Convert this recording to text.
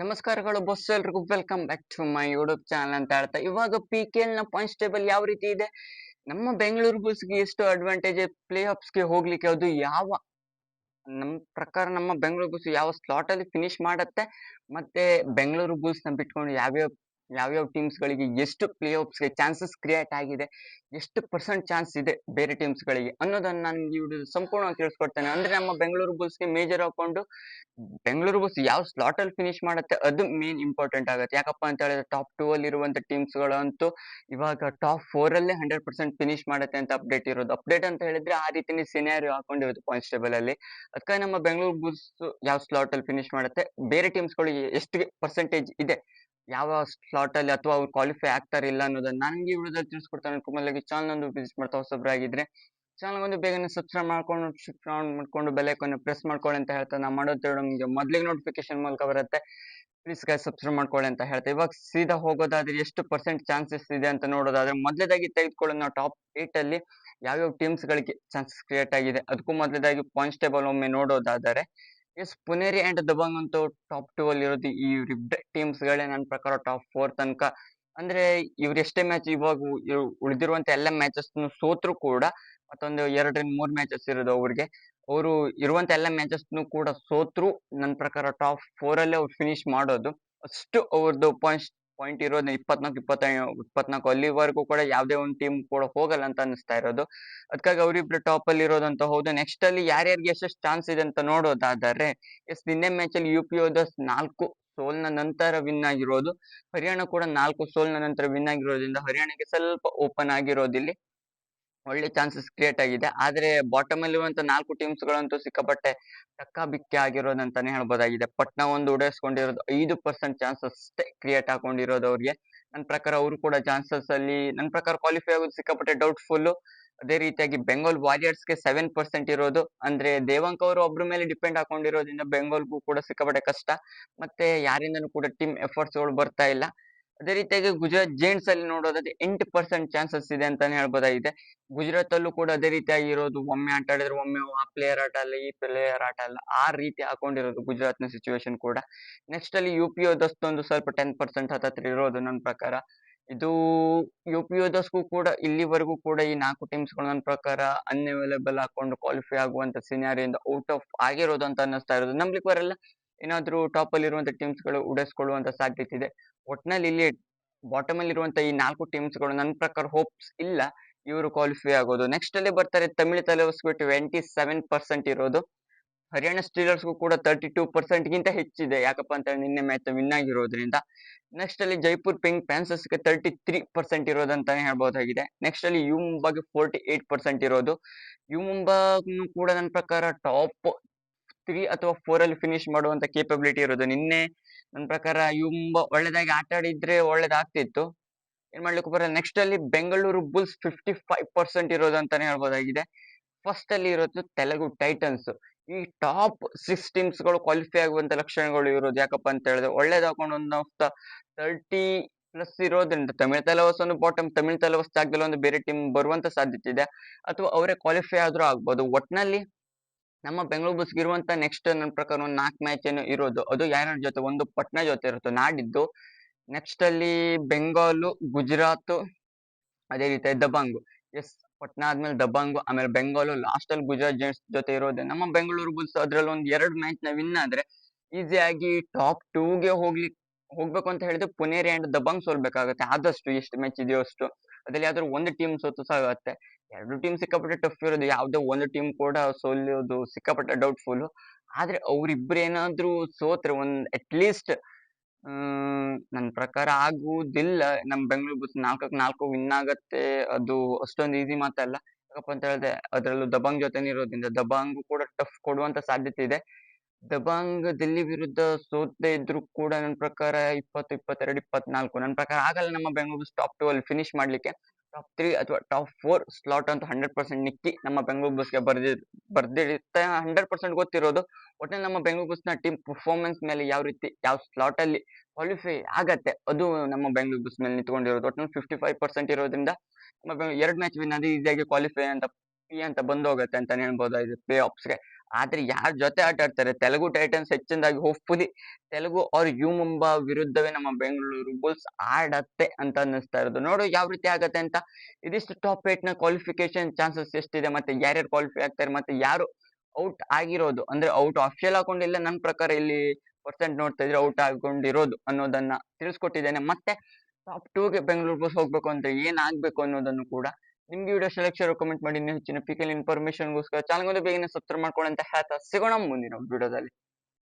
ನಮಸ್ಕಾರಗಳು ಬಸ್ ಎಲ್ರಿಗೂ. Welcome back to my YouTube channel ಅಂತ ಹೇಳ್ತಾ. ಇವಾಗ ಪಿ ಕೆ ಎಲ್ನ ಪಾಯಿಂಟ್ಸ್ ಟೇಬಲ್ ಯಾವ ರೀತಿ ಇದೆ? ನಮ್ಮ ಬೆಂಗಳೂರು ಬುಲ್ಸ್ಗೆ ಎಷ್ಟು ಅಡ್ವಾಂಟೇಜ್ ಪ್ಲೇ ಗೆ ಹೋಗ್ಲಿಕ್ಕೆ ಅದು ಯಾವ ನಮ್ಮ ಪ್ರಕಾರ ನಮ್ಮ ಬೆಂಗಳೂರು ಬುಲ್ಸ್ ಯಾವ ಸ್ಲಾಟ್ ಅಲ್ಲಿ ಫಿನಿಶ್ ಮಾಡತ್ತೆ? ಮತ್ತೆ ಬೆಂಗಳೂರು ಬುಲ್ಸ್ನ ಬಿಟ್ಕೊಂಡು ಯಾವ್ಯಾವ ಯಾವ್ಯಾವ ಟೀಮ್ಸ್ ಗಳಿಗೆ ಎಷ್ಟು ಪ್ಲೇ ಗೆ ಚಾನ್ಸಸ್ ಕ್ರಿಯೇಟ್ ಆಗಿದೆ, ಎಷ್ಟು ಪರ್ಸೆಂಟ್ ಚಾನ್ಸ್ ಇದೆ ಬೇರೆ ಟೀಮ್ಸ್ ಗಳಿಗೆ ಅನ್ನೋದನ್ನ ನಾನು ಈ ವಿಡಿಯೋ ಸಂಪೂರ್ಣವಾಗಿ ತಿಳಿಸ್ಕೊಡ್ತೇನೆ. ಅಂದ್ರೆ ನಮ್ಮ ಬೆಂಗಳೂರು ಬುಲ್ಸ್ಗೆ ಮೇಜರ್ ಹಾಕೊಂಡು ಬೆಂಗಳೂರು ಬುಲ್ಸ್ ಯಾವ ಸ್ಲಾಟ್ ಅಲ್ಲಿ ಫಿನಿಶ್ ಮಾಡುತ್ತೆ ಅದು ಮೇನ್ ಇಂಪಾರ್ಟೆಂಟ್ ಆಗುತ್ತೆ. ಯಾಕಪ್ಪ ಅಂತ ಹೇಳಿದ್ರೆ ಟಾಪ್ ಟೂ ಅಲ್ಲಿ ಇರುವಂತ ಟೀಮ್ಸ್ ಗಳಂತೂ ಇವಾಗ ಟಾಪ್ ಫೋರ್ ಅಲ್ಲೇ ಹಂಡ್ರೆಡ್ ಪರ್ಸೆಂಟ್ ಫಿನಿಶ್ ಮಾಡುತ್ತೆ ಅಂತ ಅಪ್ಡೇಟ್ ಇರೋದು. ಅಪ್ಡೇಟ್ ಅಂತ ಹೇಳಿದ್ರೆ ಆ ರೀತಿನೇ ಸಿನಾರಿಯೋ ಹಾಕೊಂಡಿರೋದು ಪಾಯಿಂಟ್ಸ್ ಟೇಬಲ್ ಅಲ್ಲಿ. ಅದಕ್ಕೆ ನಮ್ಮ ಬೆಂಗಳೂರು ಬುಲ್ಸ್ ಯಾವ ಸ್ಲಾಟ್ ಅಲ್ಲಿ ಫಿನಿಶ್ ಮಾಡುತ್ತೆ, ಬೇರೆ ಟೀಮ್ಸ್ ಗಳಿಗೆ ಎಷ್ಟು ಪರ್ಸೆಂಟೇಜ್ ಇದೆ ಯಾವ ಸ್ಲಾಟ್ ಅಲ್ಲಿ ಅಥವಾ ಅವ್ರು ಕ್ವಾಲಿಫೈ ಆಗ್ತಾರೆ ಇಲ್ಲ ಅನ್ನೋದನ್ನ ನನಗೆ ವಿಡಿಯೋದಲ್ಲಿ ತಿಳಿಸ್ಕೊಡ್ತಾನೆ ಕುಮಲಾಗಿ ಚಾನಲ್ ಒಂದು ವಿಸಿಟ್ ಮಾಡ್ತಾ ಹೊಸಬ್ರಾಗಿದ್ರೆ. ಚಾನಲ್ ಒಂದು ಬೇಗನೆ ಸಬ್ಸ್ಕ್ರೈಬ್ ಮಾಡ್ಕೊಂಡು ಆನ್ ಮಾಡ್ಕೊಂಡು ಬೆಲ್ ಐಕಾನ್ ಪ್ರೆಸ್ ಮಾಡ್ಕೊಳ್ಳಿ ಅಂತ ಹೇಳ್ತಾ ನಾ ಮಾಡೋದು ನಿಮಗೆ ಮೊದಲಿಗೆ ನೋಟಿಫಿಕೇಶನ್ ಮೂಲಕ ಬರುತ್ತೆ. ಪ್ಲೀಸ್ ಗೈ ಸಬ್ಸ್ಕ್ರೈಬ್ ಮಾಡ್ಕೊಳ್ಳಿ ಅಂತ ಹೇಳ್ತಾ. ಇವಾಗ ಸೀದಾ ಹೋಗೋದಾದ್ರೆ ಎಷ್ಟು ಪರ್ಸೆಂಟ್ ಚಾನ್ಸಸ್ ಇದೆ ಅಂತ ನೋಡೋದಾದ್ರೆ ಮೊದಲೇದಾಗಿ ತೆಗೆದುಕೊಳ್ಳೋದು ನಾವು ಟಾಪ್ ಏಟ್ ಅಲ್ಲಿ ಯಾವ್ಯಾವ ಟೀಮ್ಸ್ ಗಳಿಗೆ ಚಾನ್ಸಸ್ ಕ್ರಿಯೇಟ್ ಆಗಿದೆ. ಅದಕ್ಕೂ ಮೊದಲೇದಾಗಿ ಪಾಯಿಂಟ್ಸ್ ಟೇಬಲ್ ಒಮ್ಮೆ ನೋಡೋದಾದರೆ ಎಸ್, ಪುನೇರಿ ಅಂಡ್ ದಬಂಗ್ ಅಂತೂ ಟಾಪ್ ಟೂ ಅಲ್ಲಿ ಇರೋದು ಈ ಟೀಮ್ಸ್ ಗಳೇ ನನ್ನ ಪ್ರಕಾರ ಟಾಪ್ ಫೋರ್ ತನಕ. ಅಂದ್ರೆ ಇವ್ರೆಷ್ಟೇ ಮ್ಯಾಚ್ ಇವಾಗ ಉಳಿದಿರುವಂತ ಎಲ್ಲ ಮ್ಯಾಚಸ್ ಸೋತ್ರು ಕೂಡ ಮತ್ತೊಂದು ಎರಡರಿಂದ ಮೂರ್ ಮ್ಯಾಚಸ್ ಇರೋದು ಅವ್ರಿಗೆ. ಅವರು ಇರುವಂತ ಎಲ್ಲ ಮ್ಯಾಚಸ್ ಕೂಡ ಸೋತ್ರು ನನ್ನ ಪ್ರಕಾರ ಟಾಪ್ ಫೋರ್ ಅಲ್ಲೇ ಅವ್ರು ಫಿನಿಶ್ ಮಾಡೋದು. ಅಷ್ಟು ಅವ್ರದ್ದು ಪಾಯಿಂಟ್ಸ್ ಪಾಯಿಂಟ್ ಇರೋದು ಇಪ್ಪತ್ನಾಲ್ಕು ಇಪ್ಪತ್ತೈ, ಇಪ್ಪತ್ನಾಲ್ಕು ಅಲ್ಲಿವರೆಗೂ ಕೂಡ ಯಾವುದೇ ಒಂದು ಟೀಮ್ ಕೂಡ ಹೋಗಲ್ಲ ಅಂತ ಅನಿಸ್ತಾ ಇರೋದು. ಅದಕ್ಕಾಗಿ ಅವರಿಬ್ರು ಟಾಪ್ ಅಲ್ಲಿ ಇರೋದಂತ ಹೌದು. ನೆಕ್ಸ್ಟ್ ಅಲ್ಲಿ ಯಾರ್ಯಾರಿಗೆ ಎಷ್ಟೆಷ್ಟು ಚಾನ್ಸ್ ಇದೆ ಅಂತ ನೋಡೋದಾದರೆ, ಎಸ್ ನಿನ್ನೆ ಮ್ಯಾಚ್ ಅಲ್ಲಿ ಯು ಪಿ ಓದಸ್ ನಾಲ್ಕು ಸೋಲ್ನ ನಂತರ ವಿನ್ ಆಗಿರೋದು. ಹರಿಯಾಣ ಕೂಡ ನಾಲ್ಕು ಸೋಲ್ನ ನಂತರ ವಿನ್ ಆಗಿರೋದ್ರಿಂದ ಹರಿಯಾಣಕ್ಕೆ ಸ್ವಲ್ಪ ಓಪನ್ ಆಗಿರೋದಿಲ್ಲಿ ಒಳ್ಳೆ ಚಾನ್ಸಸ್ ಕ್ರಿಯೇಟ್ ಆಗಿದೆ. ಆದ್ರೆ ಬಾಟಮ್ ಅಲ್ಲಿ ಇರುವಂತ ನಾಲ್ಕು ಟೀಮ್ಸ್ ಗಳಂತೂ ಸಿಕ್ಕಾಪಟ್ಟೆ ಆಗಿರೋದು ಆಗಿರೋದಂತಾನೆ ಹೇಳ್ಬೋದಾಗಿದೆ. ಪಟ್ನಾ ಒಂದು ಉಡೇಸ್ಕೊಂಡಿರೋದು ಐದು ಪರ್ಸೆಂಟ್ ಚಾನ್ಸಸ್ ಕ್ರಿಯೇಟ್ ಹಾಕೊಂಡಿರೋದು ಅವ್ರಿಗೆ. ನನ್ನ ಪ್ರಕಾರ ಅವರು ಕೂಡ ಚಾನ್ಸಸ್ ಅಲ್ಲಿ ನನ್ನ ಪ್ರಕಾರ ಕ್ವಾಲಿಫೈ ಆಗೋದು ಸಿಕ್ಕಾಪಟ್ಟೆ ಡೌಟ್ಫುಲ್ ಅದೇ ರೀತಿಯಾಗಿ ಬೆಂಗಾಲ್ ವಾರಿಯರ್ಸ್ಗೆ ಸೆವೆನ್ ಪರ್ಸೆಂಟ್ ಇರೋದು. ಅಂದ್ರೆ ದೇವಾಂಕ್ ಅವರು ಒಬ್ಬರ ಮೇಲೆ ಡಿಪೆಂಡ್ ಹಾಕೊಂಡಿರೋದ್ರಿಂದ ಬೆಂಗಾಲ್ಗೂ ಕೂಡ ಸಿಕ್ಕಾಪಟ್ಟೆ ಕಷ್ಟ. ಮತ್ತೆ ಯಾರಿಂದನೂ ಕೂಡ ಟೀಮ್ ಎಫರ್ಟ್ಸ್ಗಳು ಬರ್ತಾ ಇಲ್ಲ. ಅದೇ ರೀತಿಯಾಗಿ ಗುಜರಾತ್ ಜೈಂಟ್ಸ್ ಅಲ್ಲಿ ನೋಡೋದಾದ್ರೆ ಎಂಟು ಪರ್ಸೆಂಟ್ ಚಾನ್ಸಸ್ ಇದೆ ಅಂತಾನೆ ಹೇಳ್ಬೋದಾಗಿದೆ. ಗುಜರಾತ್ ಅಲ್ಲೂ ಕೂಡ ಅದೇ ರೀತಿಯಾಗಿ ಇರೋದು ಒಮ್ಮೆ ಆಟ ಆಡಿದ್ರೆ ಒಮ್ಮೆ ಆ ಪ್ಲೇಯರ್ ಆಟ ಅಲ್ಲ, ಈ ಪ್ಲೇಯರ್ ಆಟ ಅಲ್ಲ, ಆ ರೀತಿ ಹಾಕೊಂಡಿರೋದು ಗುಜರಾತ್ನ ಸಿಚುವೇಶನ್ ಕೂಡ. ನೆಕ್ಸ್ಟ್ ಅಲ್ಲಿ ಯು ಪಿ ಒಂದು ಸ್ವಲ್ಪ ಟೆನ್ ಪರ್ಸೆಂಟ್ ಹತ್ತತ್ರ ಇರೋದು ನನ್ನ ಪ್ರಕಾರ. ಇದು ಯು ಪಿ ಓದಸ್ಗೂ ಕೂಡ ಇಲ್ಲಿವರೆಗೂ ಕೂಡ ಈ ನಾಲ್ಕು ಟೀಮ್ಸ್ಗಳು ನನ್ನ ಪ್ರಕಾರ ಅನ್ಅವೈಲೇಬಲ್ ಹಾಕೊಂಡು ಕ್ವಾಲಿಫೈ ಆಗುವಂತ ಸಿನಾರಿಯಿಂದ ಔಟ್ ಆಫ್ ಆಗಿರೋದು ಅಂತ ಅನ್ನಿಸ್ತಾ ಇರೋದು. ನಂಬ್ಲಿಕ್ಕೆ ಬರಲ್ಲ. ಏನಾದ್ರೂ ಟಾಪ್ ಅಲ್ಲಿ ಇರುವಂತ ಟೀಮ್ಸ್ಗಳು ಉಡಿಸ್ಕೊಳ್ಳುವಂತ ಸಾಧ್ಯತೆ ಇದೆ. ಒಟ್ನಲ್ಲಿ ಇಲ್ಲಿ ಬಾಟಮ್ ಅಲ್ಲಿ ಇರುವಂತ ಈ ನಾಲ್ಕು ಟೀಮ್ಸ್ಗಳು ನನ್ನ ಪ್ರಕಾರ ಹೋಪ್ಸ್ ಇಲ್ಲ, ಇವರು ಕ್ವಾಲಿಫೈ ಆಗೋದು. ನೆಕ್ಸ್ಟ್ ಅಲ್ಲಿ ಬರ್ತಾರೆ ತಮಿಳು ತಲೆವಸ್ಗೂ ಟ್ವೆಂಟಿ ಸೆವೆನ್ ಪರ್ಸೆಂಟ್ ಇರೋದು. ಹರಿಯಾಣ ಸ್ಟೀಲರ್ಸ್ಗೂ ಕೂಡ ತರ್ಟಿ ಟೂ ಪರ್ಸೆಂಟ್ ಗಿಂತ ಹೆಚ್ಚಿದೆ. ಯಾಕಪ್ಪ ಅಂತ ಹೇಳಿ ನಿನ್ನೆ ಮ್ಯಾಚ್ ವಿನ್ ಆಗಿರೋದ್ರಿಂದ. ನೆಕ್ಸ್ಟ್ ಅಲ್ಲಿ ಜೈಪುರ್ ಪಿಂಕ್ ಪ್ಯಾನ್ಸಸ್ಗೆ ತರ್ಟಿ ತ್ರೀ ಪರ್ಸೆಂಟ್ ಇರೋದಂತಾನೆ ಹೇಳ್ಬಹುದಾಗಿದೆ. ನೆಕ್ಸ್ಟ್ ಅಲ್ಲಿ ಯು ಮುಂಬಾಗೆ ಫೋರ್ಟಿ ಏಟ್ ಪರ್ಸೆಂಟ್ ಇರೋದು. ಯು ಮುಂಬಾನು ಕೂಡ ನನ್ನ ಪ್ರಕಾರ ಟಾಪ್ ತ್ರೀ ಅಥವಾ ಫೋರ್ ಅಲ್ಲಿ ಫಿನಿಶ್ ಮಾಡುವಂತ ಕೇಪಬಿಲಿಟಿ ಇರೋದು. ನಿನ್ನೆ ನನ್ನ ಪ್ರಕಾರ ತುಂಬ ಒಳ್ಳೇದಾಗಿ ಆಟ ಆಡಿದ್ರೆ ಒಳ್ಳೇದಾಗ್ತಿತ್ತು. ಏನ್ ಮಾಡ್ಲಿಕ್ಕೆ ಬರಲ್ಲ. ನೆಕ್ಸ್ಟ್ ಅಲ್ಲಿ Bengaluru Bulls fifty five percent ಇರೋದು ಅಂತಾನೆ ಹೇಳ್ಬೋದಾಗಿದೆ. ಫಸ್ಟ್ ಅಲ್ಲಿ ಇರೋದು ತೆಲುಗು ಟೈಟನ್ಸ್. ಈ ಟಾಪ್ ಸಿಕ್ಸ್ ಟೀಮ್ಸ್ಗಳು ಕ್ವಾಲಿಫೈ ಆಗುವಂತ ಲಕ್ಷಣಗಳು ಇರೋದು ಯಾಕಪ್ಪ ಅಂತ ಹೇಳಿದ್ರೆ ಒಳ್ಳೇದಾಕೊಂಡು ಒಂದು ತರ್ಟಿ ಪ್ಲಸ್ ಇರೋದ್ರಿಂದ ತಮಿಳು ತಲವಸ್ ಒಂದು ಬಾಟಮ್ ತಮಿಳು ತಲವಸ್ ಜಾಗದಲ್ಲಿ ಒಂದು ಬೇರೆ ಟೀಮ್ ಬರುವಂತ ಸಾಧ್ಯತೆ ಇದೆ. ಅಥವಾ ಅವರೇ ಕ್ವಾಲಿಫೈ ಆದ್ರೂ ಆಗ್ಬೋದು. ಒಟ್ನಲ್ಲಿ ನಮ್ಮ ಬೆಂಗಳೂರು ಬಸ್ಗೆ ಇರುವಂತ ನೆಕ್ಸ್ಟ್ ನನ್ನ ಪ್ರಕಾರ ಒಂದು ನಾಲ್ಕು ಮ್ಯಾಚ್ ಏನು ಇರೋದು. ಅದು ಯಾರ ಜೊತೆ, ಒಂದು ಪಟ್ನಾ ಜೊತೆ ಇರುತ್ತೆ. ನಾಡಿದ್ದು ನೆಕ್ಸ್ಟ್ ಅಲ್ಲಿ ಬೆಂಗಾಲು, ಗುಜರಾತ್, ಅದೇ ರೀತಿ ದಬಾಂಗು. ಎಸ್ ಪಟ್ನಾ ಆದ್ಮೇಲೆ ದಬಾಂಗು, ಆಮೇಲೆ ಬೆಂಗಾಲು ಲಾಸ್ಟ್ ಅಲ್ಲಿ ಗುಜರಾತ್ ಜೆಂಟ್ಸ್ ಜೊತೆ ಇರೋದು. ನಮ್ಮ ಬೆಂಗಳೂರು ಬುಲ್ಸ್ ಅದ್ರಲ್ಲಿ ಒಂದು ಎರಡು ಮ್ಯಾಚ್ನ ವಿನ್ ಆದ್ರೆ ಈಸಿಯಾಗಿ ಟಾಪ್ ಟೂಗೆ ಹೋಗ್ಲಿ, ಹೋಗ್ಬೇಕು ಅಂತ ಹೇಳಿದ್ರೆ ಪುನೇರಿ ಅಂಡ್ ದಬಾಂಗ್ ಸೋಲ್ಬೇಕಾಗತ್ತೆ. ಆದಷ್ಟು ಎಷ್ಟು ಮ್ಯಾಚ್ ಇದೆಯೋ ಅಷ್ಟು. ಅದ್ರಲ್ಲಿ ಯಾವ್ದಾದ್ರು ಒಂದು ಟೀಮ್ ಸೋತು ಸಾಗತ್ತೆ ಎರಡು ಟೀಮ್ ಸಿಕ್ಕಾಪಟ್ಟೆ ಟಫ್ ಇರೋದು, ಯಾವ್ದೋ ಒಂದು ಟೀಮ್ ಕೂಡ ಸೋಲೋದು ಸಿಕ್ಕಾಪಟ್ಟೆ ಡೌಟ್ಫುಲ್ ಆದ್ರೆ ಅವ್ರಿಬ್ರು ಏನಾದ್ರೂ ಸೋತ್ರೆ ಒಂದ್ ಅಟ್ ಲೀಸ್ಟ್ ನನ್ನ ನನ್ ಪ್ರಕಾರ ಆಗುವುದಿಲ್ಲ. ನಮ್ ಬೆಂಗಳೂರು ಬುಲ್ಸ್ ನಾಲ್ಕಕ್ ನಾಲ್ಕು ವಿನ್ ಆಗತ್ತೆ. ಅದು ಅಷ್ಟೊಂದು ಈಸಿ ಮಾತಲ್ಲ. ಯಾಕಪ್ಪ ಅಂತ ಹೇಳಿದ್ರೆ ಅದ್ರಲ್ಲೂ ದಬಾಂಗ್ ಜೊತೆನೇ ಇರೋದ್ರಿಂದ ದಬಾಂಗು ಕೂಡ ಟಫ್ ಕೊಡುವಂತ ಸಾಧ್ಯತೆ ಇದೆ. ದಬಾಂಗ್ ದಿಲ್ಲಿ ವಿರುದ್ಧ ಸೋತೆ ಇದ್ರು ಕೂಡ ನನ್ನ ಪ್ರಕಾರ ಇಪ್ಪತ್ತು, ಇಪ್ಪತ್ತೆರಡು, ಇಪ್ಪತ್ನಾಲ್ಕು ನನ್ನ ಪ್ರಕಾರ ಆಗಲ್ಲ ನಮ್ಮ ಬೆಂಗಳೂರು ಟಾಪ್ ಟು ಅಲ್ಲಿ ಫಿನಿಶ್ ಮಾಡ್ಲಿಕ್ಕೆ. ಟಾಪ್ ತ್ರೀ ಅಥವಾ ಟಾಪ್ ಫೋರ್ ಸ್ಲಾಟ್ ಅಂತ ಹಂಡ್ರೆಡ್ ಪರ್ಸೆಂಟ್ ನಿಕ್ಕಿ ನಮ್ಮ ಬೆಂಗಳೂರು ಬಸ್ಗೆ ಬರ್ದಿ, ಬರ್ದಿರುತ್ತೆ ಹಂಡ್ರೆಡ್ ಪರ್ಸೆಂಟ್ ಗೊತ್ತಿರೋದು. ಒಟ್ಟಿನಲ್ಲಿ ನಮ್ಮ ಬೆಂಗಳೂರು ಬಸ್ನ ಟೀಮ್ ಪರ್ಫಾರ್ಮೆನ್ಸ್ ಮೇಲೆ ಯಾವ ರೀತಿ, ಯಾವ ಸ್ಲಾಟ್ ಅಲ್ಲಿ ಕ್ವಾಲಿಫೈ ಆಗತ್ತೆ ಅದು ನಮ್ಮ ಬೆಂಗಳೂರು ಬಸ್ ಮೇಲೆ ನಿಂತ್ಕೊಂಡಿರೋದು. ಒಟ್ಟಿನಲ್ಲಿ ಫಿಫ್ಟಿ ಫೈವ್ ಪರ್ಸೆಂಟ್ ಇರೋದ್ರಿಂದ ನಮ್ಮ ಎರಡು ಮ್ಯಾಚ್ ವಿನ್ ಅದು ಈಸಿಯಾಗಿ ಕ್ವಾಲಿಫೈ ಅಂತ ಪಿ ಅಂತ ಬಂದೋಗತ್ತೆ ಅಂತಾನೆ ಇದು ಪ್ಲೇ ಆಫ್ಸ್ಗೆ ಆದ್ರೆ ಯಾರ ಜೊತೆ ಆಟ ಆಡ್ತಾರೆ? ತೆಲುಗು ಟೈಟನ್ಸ್ ಹೆಚ್ಚಿನದಾಗಿ ಹೋಪ್ಫುಲಿ ತೆಲುಗು ಅವ್ರ ಯು ಮುಂಬಾ ವಿರುದ್ಧವೇ ನಮ್ಮ ಬೆಂಗಳೂರು ಬುಲ್ಸ್ ಆಡತ್ತೆ ಅಂತ ಅನ್ನಿಸ್ತಾ ಇರೋದು. ನೋಡು ಯಾವ ರೀತಿ ಆಗತ್ತೆ ಅಂತ. ಇದಿಷ್ಟು ಟಾಪ್ ಏಟ್ನ ಕ್ವಾಲಿಫಿಕೇಶನ್ ಚಾನ್ಸಸ್ ಎಷ್ಟಿದೆ ಮತ್ತೆ ಯಾರ್ಯಾರು ಕ್ವಾಲಿಫೈ ಆಗ್ತಾರೆ ಮತ್ತೆ ಯಾರು ಔಟ್ ಆಗಿರೋದು? ಅಂದ್ರೆ ಔಟ್ ಆಫಿಷಿಯಲ್ ಹಾಕೊಂಡಿಲ್ಲ ನನ್ನ ಪ್ರಕಾರ ಇಲ್ಲಿ ಪರ್ಸೆಂಟ್ ನೋಡ್ತಾ ಇದ್ರೆ ಔಟ್ ಆಗಿಕೊಂಡಿರೋದು ಅನ್ನೋದನ್ನ ತಿಳಿಸ್ಕೊಟ್ಟಿದ್ದೇನೆ. ಮತ್ತೆ ಟಾಪ್ ಟೂಗೆ ಬೆಂಗಳೂರು ಬುಲ್ಸ್ ಹೋಗ್ಬೇಕು ಅಂದ್ರೆ ಏನ್ ಆಗ್ಬೇಕು ಅನ್ನೋದನ್ನು ಕೂಡ ನಿಮ್ಗೆ ವಿಡಿಯೋ ಸೆಲೆಕ್ಷನ್ ಕಮೆಂಟ್ ಮಾಡಿ ಇನ್ನೂ ಹೆಚ್ಚಿನ ಪಿಕಲ್ ಇನ್ಫಾರ್ಮೇಶನ್ಗೋಸ್ಕರ ಚಾನಲ್ ಬೇಗನೆ ಸಬ್ಸ್ಕ್ರೈಬ್ ಮಾಡ್ಕೊಳ್ಳಿ ಅಂತ ಹೇಳ್ತಾ ಸಿಗೋಣ ಮುಂದಿನ ವಿಡಿಯೋದಲ್ಲಿ